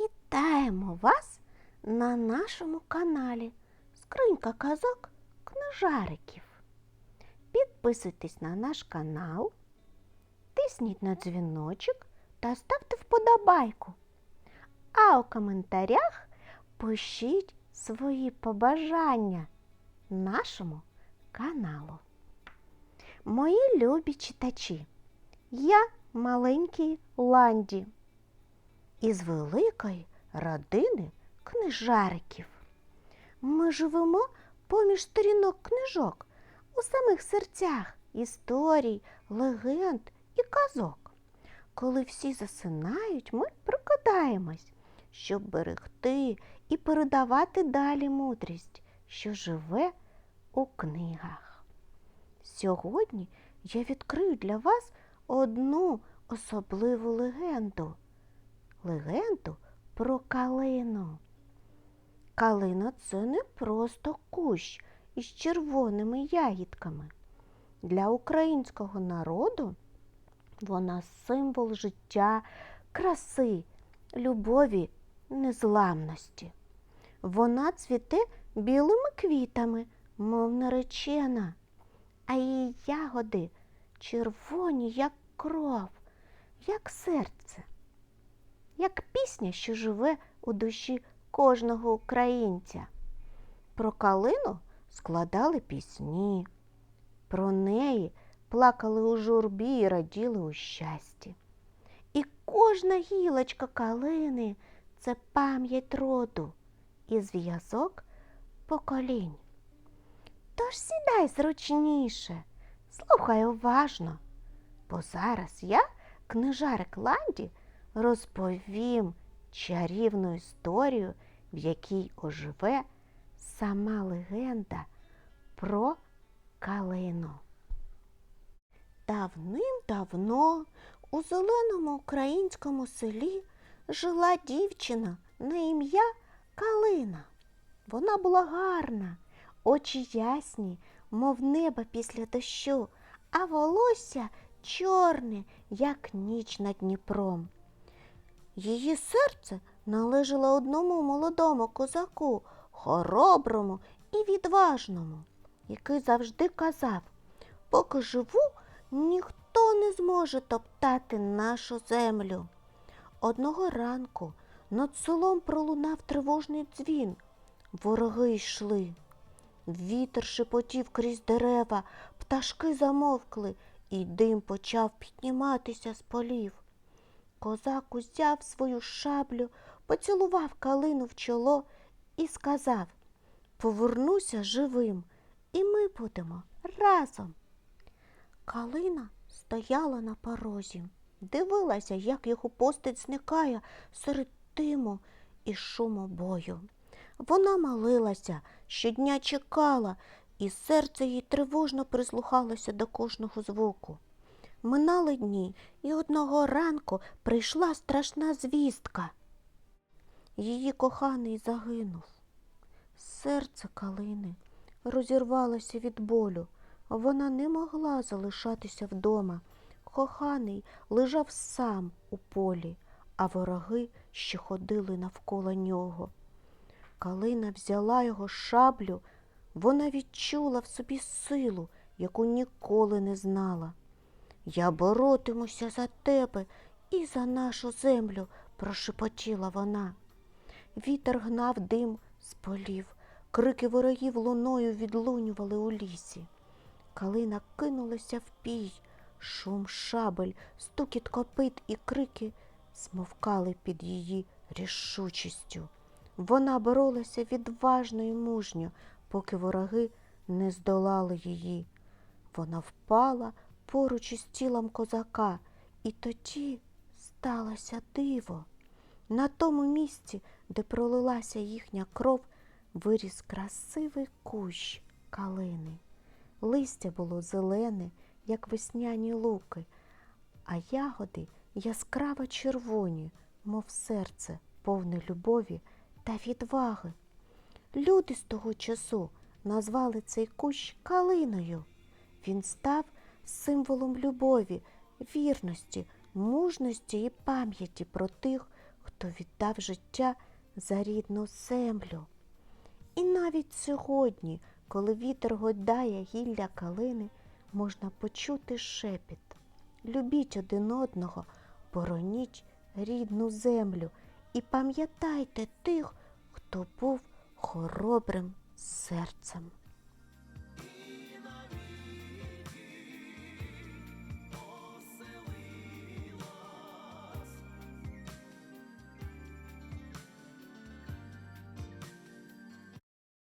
Вітаємо вас на нашому каналі Скринька казок книжариків. Підписуйтесь на наш канал, тисніть на дзвіночок та ставте вподобайку. А у коментарях пишіть свої побажання нашому каналу. Мої любі читачі, я маленький Ланді із великої родини книжариків. Ми живемо поміж сторінок книжок у самих серцях історій, легенд і казок. Коли всі засинають, ми прокидаємось, щоб берегти і передавати далі мудрість, що живе у книгах. Сьогодні я відкрию для вас одну особливу легенду легенду про калину. Калина це не просто кущ із червоними ягідками. Для українського народу вона символ життя, краси, любові, незламності. Вона цвіте білими квітами, мов наречена, а її ягоди червоні, як кров, як серце як пісня, що живе у душі кожного українця. Про калину складали пісні, про неї плакали у журбі і раділи у щасті. І кожна гілочка калини це пам'ять роду і зв'язок поколінь. Тож сідай зручніше, слухай уважно, бо зараз я, книжарик Ланді, розповім чарівну історію, в якій оживе сама легенда про калину. Давним-давно у зеленому українському селі жила дівчина на ім'я Калина. Вона була гарна, очі ясні, мов небо після дощу, а волосся чорне, як ніч над Дніпром. Її серце належало одному молодому козаку, хороброму і відважному, який завжди казав, поки живу, ніхто не зможе топтати нашу землю. Одного ранку над селом пролунав тривожний дзвін. Вороги йшли. Вітер шепотів крізь дерева, пташки замовкли, і дим почав підніматися з полів. Козак узяв свою шаблю, поцілував калину в чоло і сказав Повернуся живим, і ми будемо разом. Калина стояла на порозі, дивилася, як його постать зникає серед диму і шуму бою. Вона молилася, щодня чекала, і серце їй тривожно прислухалося до кожного звуку. Минали дні, і одного ранку прийшла страшна звістка. Її коханий загинув. Серце калини розірвалося від болю. Вона не могла залишатися вдома. Коханий лежав сам у полі, а вороги ще ходили навколо нього. Калина взяла його шаблю, вона відчула в собі силу, яку ніколи не знала. Я боротимуся за тебе і за нашу землю, прошепотіла вона. Вітер гнав дим з полів, крики ворогів луною відлунювали у лісі. Калина кинулася в пій, шум шабель, стукіт копит і крики смовкали під її рішучістю. Вона боролася відважно і мужньо, поки вороги не здолали її. Вона впала поруч із тілом козака, і тоді сталося диво. На тому місці, де пролилася їхня кров, виріс красивий кущ калини. Листя було зелене, як весняні луки, а ягоди яскраво червоні, мов серце, повне любові та відваги. Люди з того часу назвали цей кущ калиною. Він став символом любові, вірності, мужності і пам'яті про тих, хто віддав життя за рідну землю. І навіть сьогодні, коли вітер гойдає гілля калини, можна почути шепіт. Любіть один одного, бороніть рідну землю і пам'ятайте тих, хто був хоробрим серцем.